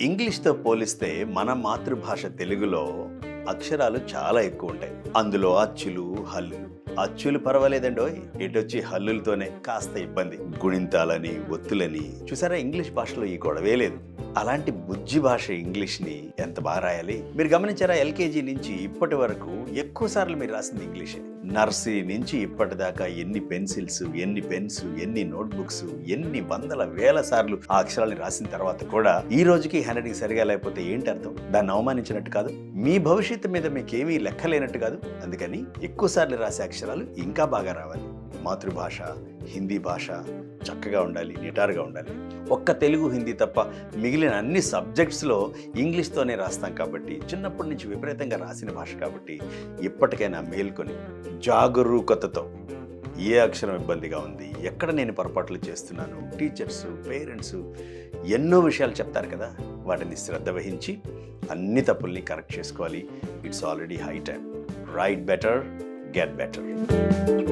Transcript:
ఇంగ్లీష్తో పోలిస్తే మన మాతృభాష తెలుగులో అక్షరాలు చాలా ఎక్కువ ఉంటాయి అందులో అచ్చులు హల్లులు అచ్చులు పర్వాలేదండో ఎటొచ్చి హల్లులతోనే కాస్త ఇబ్బంది. గుణింతాలని ఒత్తులని. చూసారా ఇంగ్లీష్ భాషలో ఈ గొడవే లేదు. అలాంటి బుజ్జి భాష ఇంగ్లీష్ని ఎంత బాగా రాయాలి? మీరు గమనించారా ఎల్కేజీ నుంచి ఇప్పటి వరకు ఎక్కువ సార్లు మీరు రాసింది ఇంగ్లీషే. నర్సరీ నుంచి ఇప్పటిదాకా ఎన్ని పెన్సిల్స్ ఎన్ని పెన్స్ ఎన్ని నోట్బుక్స్ ఎన్ని వందల వేల సార్లు ఆ అక్షరాలు రాసిన తర్వాత కూడా ఈ రోజుకి హ్యాండ్ రైటింగ్ సరిగా లేకపోతే ఏంటి అర్థం? దాన్ని అవమానించినట్టు కాదు. మీ భవిష్యత్తు మీద మీకేమీ లెక్కలేనట్టు కాదు. అందుకని ఎక్కువ సార్లు రాసే అక్షరాలు ఇంకా బాగా రావాలి. మాతృభాష హిందీ భాష చక్కగా ఉండాలి నిటారుగా ఉండాలి. ఒక్క తెలుగు హిందీ తప్ప మిగిలిన అన్ని సబ్జెక్ట్స్లో ఇంగ్లీష్తోనే రాస్తాం కాబట్టి చిన్నప్పటి నుంచి విపరీతంగా రాసిన భాష కాబట్టి ఇప్పటికైనా మేల్కొని జాగరూకతతో ఏ అక్షరం ఇబ్బందిగా ఉంది ఎక్కడ నేను పొరపాట్లు చేస్తున్నాను టీచర్స్ పేరెంట్స్ ఎన్నో విషయాలు చెప్తారు కదా వాటిని శ్రద్ధ వహించి అన్ని తప్పుల్ని కరెక్ట్ చేసుకోవాలి. It's already high time. Right better get better.